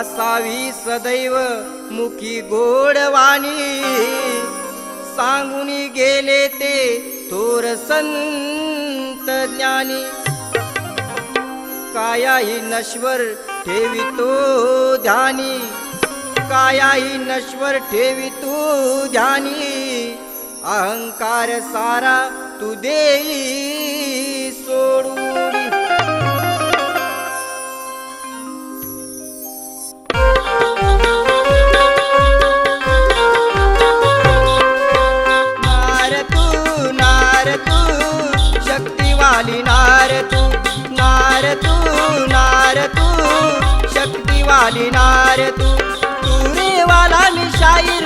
असावी सदैव मुखी गोडवाणी. सांगून गेले ते थोर संत ज्ञानी. कायाही नश्वर ठेवितो ध्यानी. कायाही नश्वर ठेवितो ध्यानी. अहंकार सारा तू देई सोडू तू शक्तिवाली नार तू नार तू नार तू शक्तिवाली नार तू. तू रेवाला मी शाहीर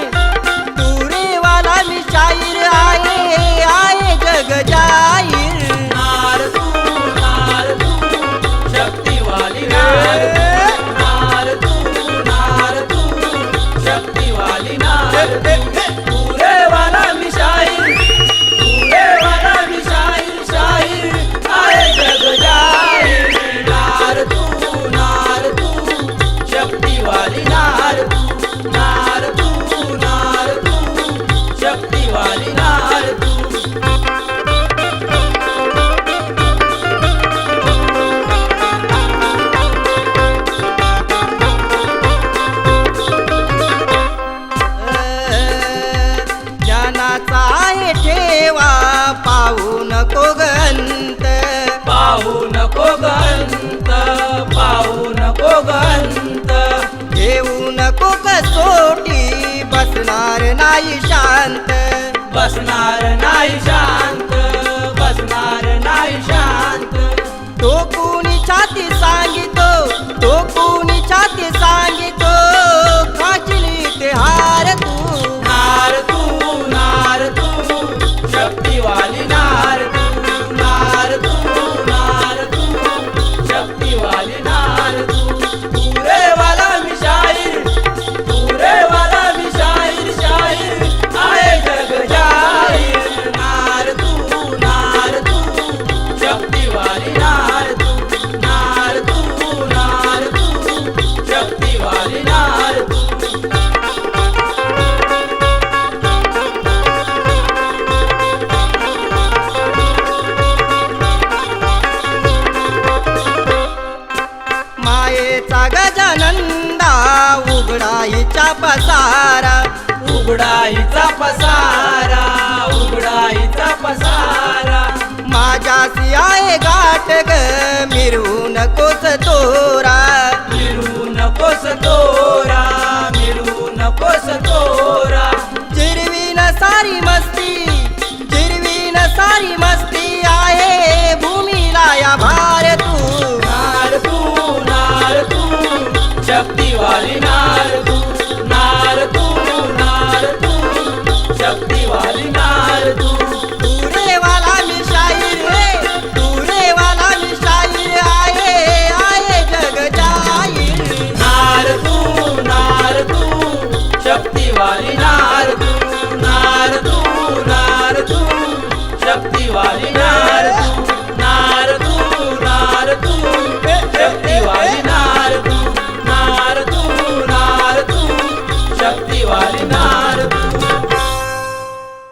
बसणार नाही उघडाईचा पसारा उघडाईचा पसारा उघडाईचा पसारा. माझ्याशी आहे गाठ ग मिरू